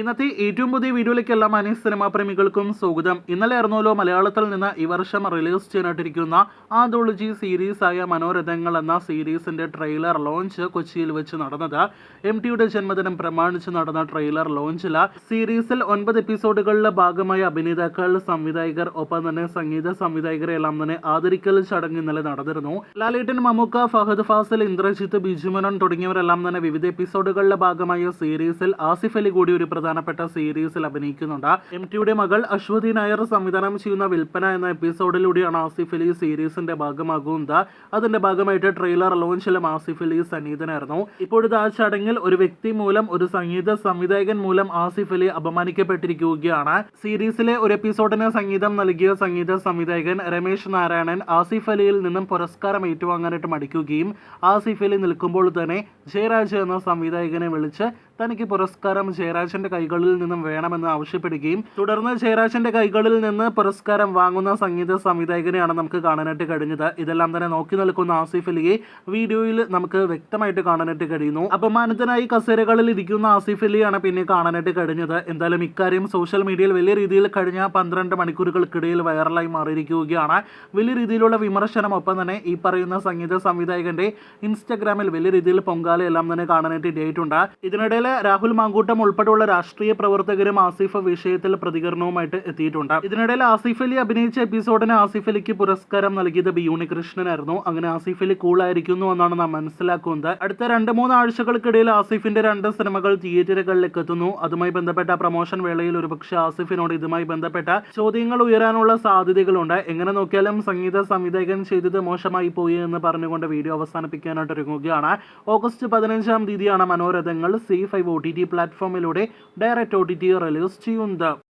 ഇന്നത്തെ ഏറ്റവും പുതിയ വീഡിയോയിലേക്ക് എല്ലാ മാന്യ സിനിമാ പ്രേമികൾക്കും സ്വാഗതം. ഇന്നലെ ആയിരുന്നല്ലോ മലയാളത്തിൽ നിന്ന് ഈ വർഷം റിലീസ് ചെയ്യാനായിട്ടിരിക്കുന്ന സീരീസ് ആയ മനോരഥങ്ങൾ എന്ന സീരീസിന്റെ ട്രെയിലർ ലോഞ്ച് കൊച്ചിയിൽ വെച്ച് നടന്നത്. എം ടിയുടെ ജന്മദിനം പ്രമാണിച്ച് നടന്ന ട്രെയിലർ ലോഞ്ചില. സീരീസിൽ ഒൻപത് എപ്പിസോഡുകളിലെ ഭാഗമായ അഭിനേതാക്കൾ സംവിധായകർ ഒപ്പം തന്നെ സംഗീത സംവിധായകരെ എല്ലാം തന്നെ ആദരിക്കൽ ചടങ്ങ് ഇന്നലെ നടന്നിരുന്നു. ലാലേട്ടൻ മമ്മൂക്ക ഫഹദ് ഫാസിൽ ഇന്ദ്രജിത്ത് ബിജുമനോൻ തുടങ്ങിയവരെല്ലാം തന്നെ വിവിധ എപ്പിസോഡുകളിലെ ഭാഗമായ സീരീസിൽ ആസിഫ് അലി കൂടി ഒരു പ്രധാനപ്പെട്ട സീരീസിൽ അഭിനയിക്കുന്നുണ്ട്. എം ടിയുടെ മകൾ അശ്വതി നായർ സംവിധാനം ചെയ്യുന്ന വിൽപ്പന എന്ന എപ്പിസോഡിലൂടെയാണ് ആസിഫ് അലി സീരീസിന്റെ ഭാഗമാകുന്നത്. അതിന്റെ ഭാഗമായിട്ട് ട്രെയിലർ ലോഞ്ചിലും ആസിഫ് അലി സന്നിഹിതനായിരുന്നു. ഇപ്പോഴത്തെ ആ ചടങ്ങിൽ ഒരു വ്യക്തി മൂലം ഒരു സംഗീത സംവിധായകൻ മൂലം ആസിഫ് അലി അപമാനിക്കപ്പെട്ടിരിക്കുകയാണ്. സീരീസിലെ ഒരു എപ്പിസോഡിന് സംഗീതം നൽകിയ സംഗീത സംവിധായകൻ രമേശ് നാരായണൻ ആസിഫ് അലിയിൽ നിന്നും പുരസ്കാരം ഏറ്റുവാങ്ങാനായിട്ട് മടിക്കുകയും ആസിഫ് അലി നിൽക്കുമ്പോൾ തന്നെ ജയരാജ് എന്ന സംവിധായകനെ വിളിച്ച് തനിക്ക് പുരസ്കാരം ജയരാജന്റെ കൈകളിൽ നിന്നും വേണമെന്ന് ആവശ്യപ്പെടുകയും തുടർന്ന് ജയരാജന്റെ കൈകളിൽ നിന്ന് പുരസ്കാരം വാങ്ങുന്ന സംഗീത സംവിധായകനെയാണ് നമുക്ക് കാണാനായിട്ട് കഴിഞ്ഞത്. ഇതെല്ലാം തന്നെ നോക്കി നിൽക്കുന്ന ആസിഫ് അലിയെ വീഡിയോയിൽ നമുക്ക് വ്യക്തമായിട്ട് കാണാനായിട്ട് കഴിയുന്നു. അപമാനത്തിനായി കസേരകളിൽ ഇരിക്കുന്ന ആസിഫ് അലിയാണ് പിന്നെ കാണാനായിട്ട് കഴിഞ്ഞത്. എന്തായാലും ഇക്കാര്യം സോഷ്യൽ മീഡിയയിൽ വലിയ രീതിയിൽ കഴിഞ്ഞ പന്ത്രണ്ട് മണിക്കൂറുകൾക്കിടയിൽ വൈറലായി മാറിയിരിക്കുകയാണ്. വലിയ രീതിയിലുള്ള വിമർശനം ഒപ്പം തന്നെ ഈ പറയുന്ന സംഗീത സംവിധായകന്റെ ഇൻസ്റ്റാഗ്രാമിൽ വലിയ രീതിയിൽ പൊങ്കാല എല്ലാം തന്നെ കാണാനായിട്ട് ഇടയായിട്ടുണ്ട്. ഇതിനിടയിൽ രാഹുൽ മാങ്കൂട്ടം ഉൾപ്പെടെയുള്ള രാഷ്ട്രീയ പ്രവർത്തകരും ആസിഫ് വിഷയത്തിൽ പ്രതികരണവുമായിട്ട് എത്തിയിട്ടുണ്ട്. ഇതിനിടയിൽ ആസിഫ് അലി അഭിനയിച്ച എപ്പിസോഡിന് ആസിഫ് അലിക്ക് പുരസ്കാരം നൽകിയത് ബി ഉണ്ണികൃഷ്ണനായിരുന്നു അങ്ങനെ ആസിഫ് അലി കൂളായിരിക്കുന്നു എന്നാണ് നാം മനസ്സിലാക്കുന്നത്. അടുത്ത രണ്ട് മൂന്ന് ആഴ്ചകൾക്കിടയിൽ ആസിഫിന്റെ രണ്ട് സിനിമകൾ തിയേറ്ററുകളിലേക്ക് എത്തുന്നു. അതുമായി ബന്ധപ്പെട്ട പ്രൊമോഷൻ വേളയിൽ ഒരുപക്ഷെ ആസിഫിനോട് ഇതുമായി ബന്ധപ്പെട്ട ചോദ്യങ്ങൾ ഉയരാനുള്ള സാധ്യതകളുണ്ട്. എങ്ങനെ നോക്കിയാലും സംഗീത സംവിധായകൻ ചെയ്തത് മോശമായി പോയി എന്ന് പറഞ്ഞുകൊണ്ട് വീഡിയോ അവസാനിപ്പിക്കാനായിട്ട് ഒരുങ്ങുകയാണ് ഓഗസ്റ്റ് പതിനഞ്ചാം തീയതിയാണ് മനോരഥങ്ങൾ. Zee five O T T പ്ലാറ്റ്ഫോമിലൂടെ direct O T T release ചെയ്യുന്നത്.